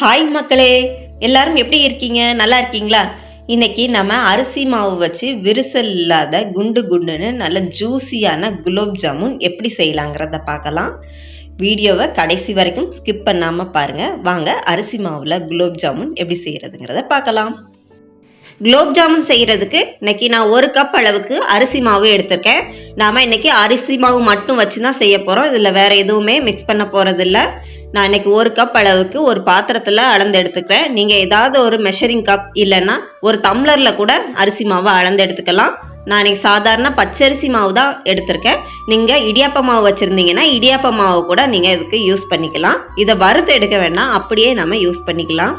Hi மக்களே எல்லாரும் எப்படி இருக்கீங்க? நல்லா இருக்கீங்களா? இன்னைக்கு நம்ம அரிசி மாவு வச்சு விரிசல் இல்லாத குண்டு குண்டுன்னு நல்ல ஜூஸியான குலோப் ஜாமுன் எப்படி செய்யலாங்கிறத பார்க்கலாம். வீடியோவை கடைசி வரைக்கும் ஸ்கிப் பண்ணாமல் பாருங்கள் வாங்க அரிசி மாவில் குலோப் ஜாமுன் எப்படி செய்கிறதுங்கிறத பார்க்கலாம். குலோப் ஜாமுன் செய்கிறதுக்கு இன்னைக்கு நான் ஒரு கப் அளவுக்கு அரிசி மாவு எடுத்திருக்கேன். நாம் இன்றைக்கி அரிசி மாவு மட்டும் வச்சு தான் செய்ய போகிறோம் இதில் வேறு எதுவுமே மிக்ஸ் பண்ண போகிறதில்ல நான் இன்னைக்கு ஒரு கப் அளவுக்கு ஒரு பாத்திரத்தில் அளந்து எடுத்துக்கிறேன். நீங்கள் ஏதாவது ஒரு மெஷரிங் கப் இல்லைன்னா ஒரு தம்ளரில் கூட அரிசி மாவை அளந்து எடுத்துக்கலாம். நான் இன்றைக்கி சாதாரண பச்சரிசி மாவு தான் எடுத்திருக்கேன். நீங்கள் இடியாப்ப மாவு வச்சுருந்தீங்கன்னா இடியாப்ப மாவு கூட நீங்கள் இதுக்கு யூஸ் பண்ணிக்கலாம். இதை வறுத்து எடுக்க வேண்டாம் அப்படியே நம்ம யூஸ் பண்ணிக்கலாம்.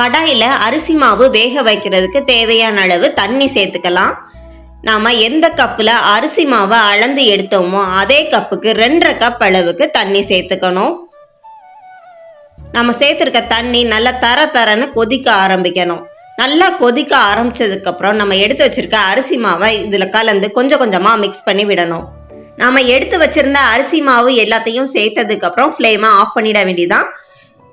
கடாயில் அரிசி மாவு வேக வைக்கிறதுக்கு தேவையான அளவு தண்ணி சேர்த்துக்கலாம். நாம் எந்த கப்பில் அரிசி மாவை அளந்து எடுத்தோமோ அதே கப்புக்கு ரெண்டரை கப் அளவுக்கு தண்ணி சேர்த்துக்கணும். நம்ம சேர்த்துருக்க தண்ணி நல்லா தர தரன்னு கொதிக்க ஆரம்பிக்கணும். நல்லா கொதிக்க ஆரம்பிச்சதுக்கு அப்புறம் நம்ம எடுத்து வச்சிருக்க அரிசி மாவை இதில் கலந்து கொஞ்சம் கொஞ்சமாக மிக்ஸ் பண்ணி விடணும். நாம எடுத்து வச்சிருந்த அரிசி மாவு எல்லாத்தையும் சேர்த்ததுக்கு அப்புறம் ஃப்ளேமை ஆஃப் பண்ணிட வேண்டியதான்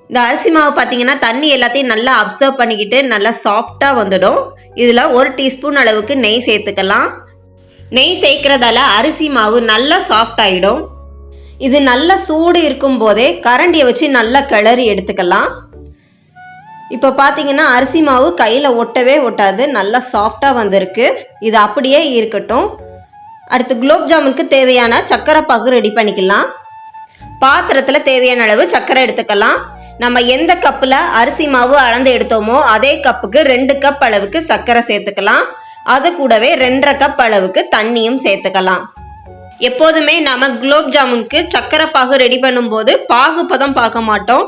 இந்த அரிசி மாவு பார்த்தீங்கன்னா தண்ணி எல்லாத்தையும் நல்லா அப்சர்வ் பண்ணிக்கிட்டு நல்லா சாஃப்டாக வந்துடும். இதில் ஒரு டீஸ்பூன் அளவுக்கு நெய் சேர்த்துக்கலாம். நெய் சேர்க்கறதால அரிசி மாவு நல்லா சாஃப்ட் ஆகிடும் இது நல்ல சூடு இருக்கும் போதே கரண்டியை வச்சு நல்லா கிளறி எடுத்துக்கலாம். இப்போ பார்த்தீங்கன்னா அரிசி மாவு கையில் ஒட்டவே ஒட்டாது நல்லா சாஃப்டாக வந்திருக்கு. இது அப்படியே இருக்கட்டும். அடுத்து குலோப் ஜாமுனுக்கு தேவையான சர்க்கரை பாகு ரெடி பண்ணிக்கலாம். பாத்திரத்தில் தேவையான அளவு சர்க்கரை எடுத்துக்கலாம். நம்ம எந்த கப்பில் அரிசி மாவு அளந்து எடுத்தோமோ அதே கப்புக்கு ரெண்டு கப் அளவுக்கு சர்க்கரை சேர்த்துக்கலாம். அது கூடவே ரெண்டரை கப் அளவுக்கு தண்ணியும் சேர்த்துக்கலாம். எப்போதுமே நம்ம குலோப் ஜாமுனுக்கு சர்க்கரை பாகு ரெடி பண்ணும்போது பாகு பதம் பார்க்க மாட்டோம்.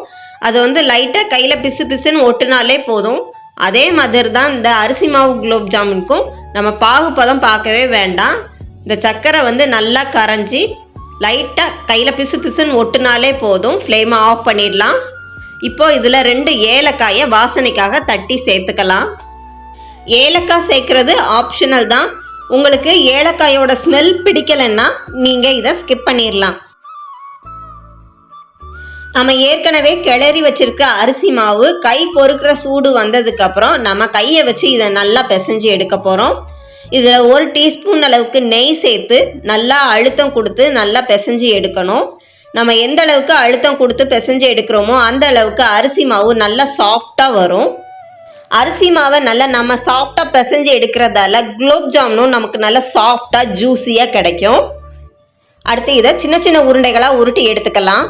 அது வந்து லைட்டாக கையில் பிசு பிசுன்னு ஒட்டுனாலே போதும். அதே மாதிரி தான் இந்த அரிசி மாவு குலோப் ஜாமுனுக்கும் நம்ம பாகு பதம் பார்க்கவே வேண்டாம். இந்த சர்க்கரை வந்து நல்லா கரைஞ்சி லைட்டாக கையில் பிசு பிசுன்னு ஒட்டுனாலே போதும். ஃப்ளேமை ஆஃப் பண்ணிடலாம். இப்போ இதில் ரெண்டு ஏலக்காயை வாசனைக்காக தட்டி சேர்த்துக்கலாம். ஏலக்காய் சேர்க்கறது ஆப்ஷனல் தான். உங்களுக்கு ஏலக்காயோட ஸ்மெல் பிடிக்கலைன்னா நீங்கள் இதை ஸ்கிப் பண்ணிடலாம் நம்ம ஏற்கனவே கிளறி வச்சிருக்க அரிசி மாவு கை பொறுக்கிற சூடு வந்ததுக்கு அப்புறம் நம்ம கையை வச்சு இதை நல்லா பிசைஞ்சு எடுக்க போகிறோம் இதில் ஒரு டீஸ்பூன் அளவுக்கு நெய் சேர்த்து நல்லா அழுத்தம் கொடுத்து நல்லா பிசைஞ்சு எடுக்கணும். நம்ம எந்த அளவுக்கு அழுத்தம் கொடுத்து பிசைஞ்சு எடுக்கிறோமோ அந்த அளவுக்கு அரிசி மாவு நல்லா சாஃப்டாக வரும். அரிசி மாவை நல்லா நம்ம சாஃப்டாக பிசைஞ்சு எடுக்கிறதால குலோப் ஜாமுனும் நமக்கு நல்லா சாஃப்டாக ஜூஸியாக கிடைக்கும். அடுத்து இதை சின்ன சின்ன உருண்டைகளாக உருட்டி எடுத்துக்கலாம்.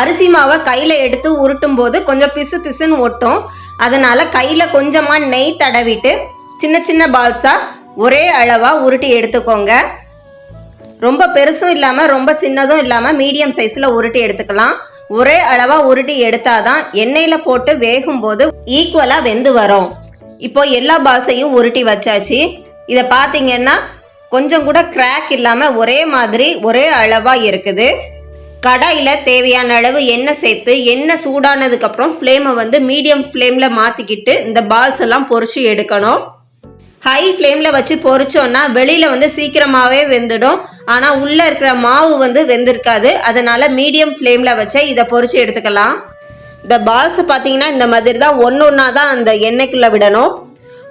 அரிசி மாவை கையில் எடுத்து உருட்டும் போது கொஞ்சம் பிசு பிசுன்னு ஒட்டும். அதனால கையில் கொஞ்சமாக நெய் தடவிட்டு சின்ன சின்ன பால்ஸாக ஒரே அளவாக உருட்டி எடுத்துக்கோங்க. ரொம்ப பெருசும் இல்லாமல் ரொம்ப சின்னதும் இல்லாமல் மீடியம் சைஸில் உருட்டி எடுத்துக்கலாம். ஒரே அளவாக உருட்டி எடுத்தாதான் எண்ணெயில் போட்டு வேகும்போது ஈக்குவலாக வெந்து வரும். இப்போ எல்லா பால்ஸையும் உருட்டி வச்சாச்சு. இதை பார்த்தீங்கன்னா கொஞ்சம் கூட கிராக் இல்லாமல் ஒரே மாதிரி ஒரே அளவாக இருக்குது. கடாயில் தேவையான அளவு எண்ணெய் சேர்த்து எண்ணெய் சூடானதுக்கப்புறம் ஃப்ளேமை வந்து மீடியம் ஃப்ளேமில் மாற்றிக்கிட்டு இந்த பால்ஸ் எல்லாம் பொறிச்சு எடுக்கணும். ஹை ஃப்ளேமில் வச்சு பொறிச்சோன்னா வெளியில் வந்து சீக்கிரமாகவே வெந்துடும். ஆனால் உள்ளே இருக்கிற மாவு வந்து வெந்திருக்காது. அதனால் மீடியம் ஃப்ளேமில் வச்சு இதை பொறிச்சு எடுத்துக்கலாம். இந்த பால்ஸ் பார்த்தீங்கன்னா இந்த மாதிரி தான் ஒன்று ஒன்றா தான் அந்த எண்ணெய்க்குள்ளே விடணும்.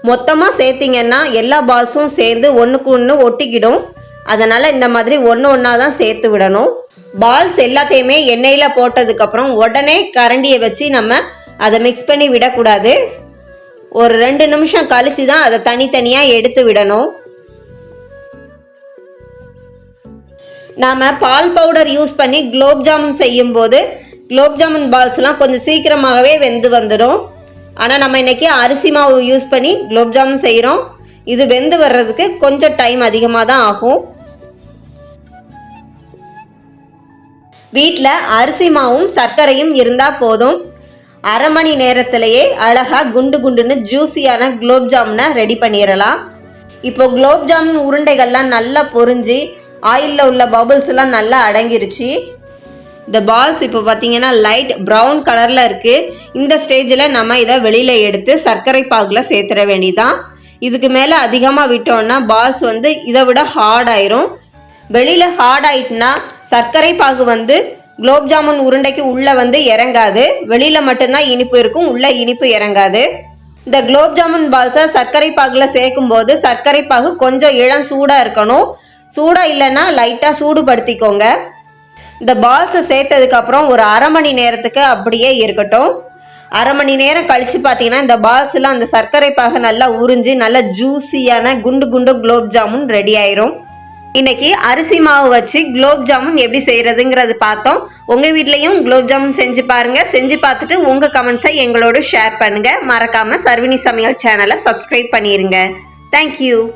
மொத்தமாக சேர்த்திங்கன்னா எல்லா பால்ஸும் சேர்ந்து ஒன்றுக்கு ஒன்று ஒட்டிக்கிடும். அதனால் இந்த மாதிரி ஒன்று ஒன்றா தான் சேர்த்து விடணும். பால்ஸ் எல்லாத்தையுமே எண்ணெயில் போட்டதுக்கப்புறம் உடனே கரண்டியை வச்சு நம்ம அதை மிக்ஸ் பண்ணி விடக்கூடாது. ஒரு ரெண்டு நிமிஷம் கழிச்சு தான் அதை தனித்தனியாக எடுத்து விடணும். நாம் பால் பவுடர் யூஸ் பண்ணி குலோப் ஜாமுன் செய்யும்போது குலோப் ஜாமுன் பால்ஸ்லாம் கொஞ்சம் சீக்கிரமாகவே வெந்து வந்துடும். ஆனால் நம்ம இன்னைக்கு அரிசி மாவு யூஸ் பண்ணி குலோப் ஜாமுன் செய்கிறோம் இது வெந்து வர்றதுக்கு கொஞ்சம் டைம் அதிகமாக தான் ஆகும். வீட்டில் அரிசி மாவும் சர்க்கரையும் இருந்தால் போதும். அரை மணி நேரத்திலேயே அழகாக குண்டு குண்டுன்னு ஜூஸியான குலோப் ஜாமுனை ரெடி பண்ணிடலாம். இப்போ குலோப் ஜாமுன் உருண்டைகள்லாம் நல்லா பொரிஞ்சு ஆயிலில் உள்ள பபுள்ஸ் எல்லாம் நல்லா அடங்கிருச்சு. இந்த பால்ஸ் இப்போ பார்த்தீங்கன்னா லைட் ப்ரௌன் கலரில் இருக்குது இந்த ஸ்டேஜில் நம்ம இதை வெளியில் எடுத்து சர்க்கரை பாகில் சேர்த்துட வேண்டிதான். இதுக்கு மேலே அதிகமாக விட்டோம்னா பால்ஸ் வந்து இதை விட ஹார்ட் ஆயிரும். வெளியில் ஹார்ட் ஆயிட்டுனா சர்க்கரை பாகு வந்து குலோப் ஜாமுன் உருண்டைக்கு உள்ளே வந்து இறங்காது. வெளியில் மட்டும்தான் இனிப்பு இருக்கும் உள்ளே இனிப்பு இறங்காது. இந்த குலோப் ஜாமுன் பால்ஸை சர்க்கரை பாகில் சேர்க்கும் போது சர்க்கரை பாகு கொஞ்சம் இளம் சூடாக இருக்கணும். சூடாக இல்லைன்னா லைட்டாக சூடுபடுத்திக்கோங்க. இந்த பால்ஸை சேர்த்ததுக்கப்புறம் ஒரு அரை மணி நேரத்துக்கு அப்படியே இருக்கட்டும். அரை மணி நேரம் கழித்து பார்த்தீங்கன்னா இந்த பால்ஸில் அந்த சர்க்கரை பாகை நல்லா உறிஞ்சு நல்லா ஜூஸியான குண்டு குண்டு குலோப் ஜாமுன் ரெடி ஆயிரும். இன்னைக்கு அரிசி மாவு வச்சு குலோப் ஜாமுன் எப்படி செய்யறதுங்கிறது பார்த்தோம். உங்க வீட்லயும் குலோப் ஜாமுன் செஞ்சு பாருங்க. செஞ்சு பார்த்துட்டு உங்க கமெண்ட்ஸை எங்களோட ஷேர் பண்ணுங்க. மறக்காம சர்வினி சமையல் சேனலை சப்ஸ்கிரைப் பண்ணிருங்க. தேங்க்யூ